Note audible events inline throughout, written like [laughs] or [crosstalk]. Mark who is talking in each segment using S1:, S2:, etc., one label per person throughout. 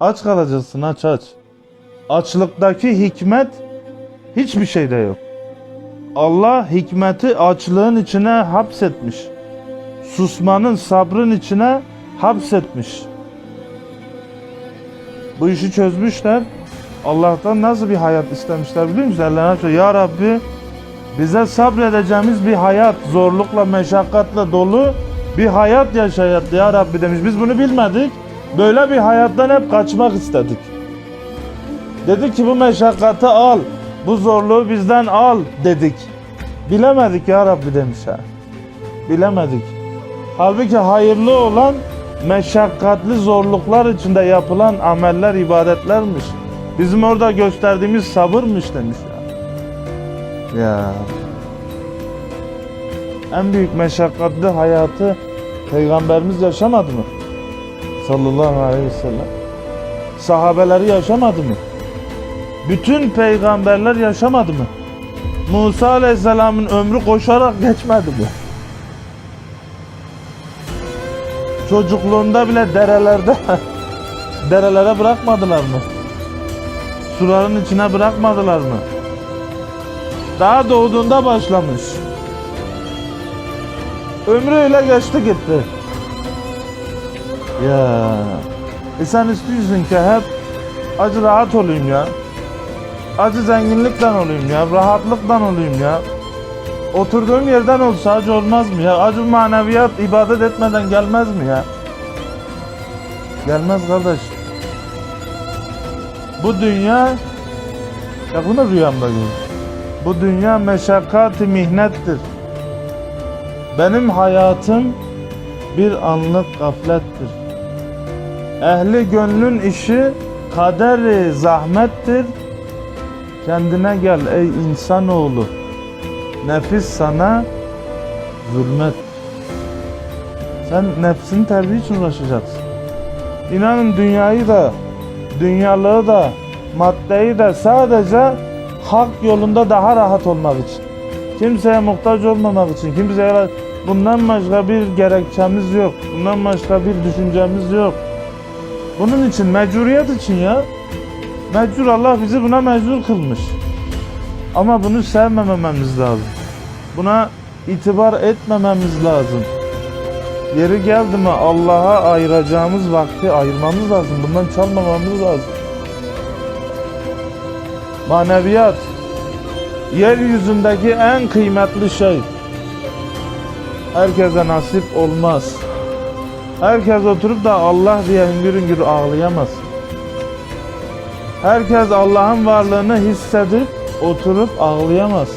S1: Aç kalacaksın aç aç. Açlıktaki hikmet hiçbir şeyde yok. Allah hikmeti açlığın içine hapsetmiş. Susmanın sabrın içine hapsetmiş. Bu işi çözmüşler. Allah'tan nasıl bir hayat istemişler biliyor musun? Ellerine. Ya Rabbi bize sabredeceğimiz bir hayat, zorlukla, meşakkatle dolu bir hayat yaşayat ya Rabbi demiş. Biz bunu bilmedik. Böyle bir hayattan hep kaçmak istedik. Dedik ki bu meşakkatı al, bu zorluğu bizden al dedik. Bilemedik ya Rabbi demiş ha. Bilemedik. Halbuki hayırlı olan meşakkatli zorluklar içinde yapılan ameller, ibadetlermiş. Bizim orada gösterdiğimiz sabırmış demiş ya. Ya. En büyük meşakkatli hayatı Peygamberimiz yaşamadı mı? Sallallahu aleyhi ve sellem. Sahabeleri yaşamadı mı? Bütün peygamberler yaşamadı mı? Musa aleyhisselamın ömrü koşarak geçmedi mi? Çocukluğunda bile derelerde [laughs] derelere bırakmadılar mı? Suların içine bırakmadılar mı? Daha doğduğunda başlamış. Ömrü öyle geçti gitti. Ya. E sen istiyorsun ki hep acı rahat olayım ya. Acı zenginlikten olayım ya. Rahatlıktan olayım ya. Oturduğum yerden olsa acı olmaz mı ya? Acı maneviyat ibadet etmeden gelmez mi ya? Gelmez kardeş. Bu dünya ya bunu rüyamda gördüm. Bu dünya meşakkati mihnettir. Benim hayatım bir anlık gaflettir. Ehli gönlün işi kaderi zahmettir. Kendine gel ey insanoğlu. Nefis sana zulmet. Sen nefsin terbiye için uğraşacaksın. İnanın dünyayı da, dünyalığı da, maddeyi de sadece hak yolunda daha rahat olmak için. Kimseye muhtaç olmamak için, kimseye bundan başka bir gerekçemiz yok. Bundan başka bir düşüncemiz yok. Bunun için, mecburiyet için ya. Mecbur Allah bizi buna mecbur kılmış. Ama bunu sevmememiz lazım. Buna itibar etmememiz lazım. Yeri geldi mi Allah'a ayıracağımız vakti ayırmamız lazım. Bundan çalmamamız lazım. Maneviyat yeryüzündeki en kıymetli şey. Herkese nasip olmaz. Herkes oturup da Allah diye hüngür hüngür ağlayamaz. Herkes Allah'ın varlığını hissedip oturup ağlayamaz.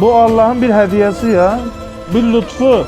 S1: Bu Allah'ın bir hediyesi ya. Bir lütfu.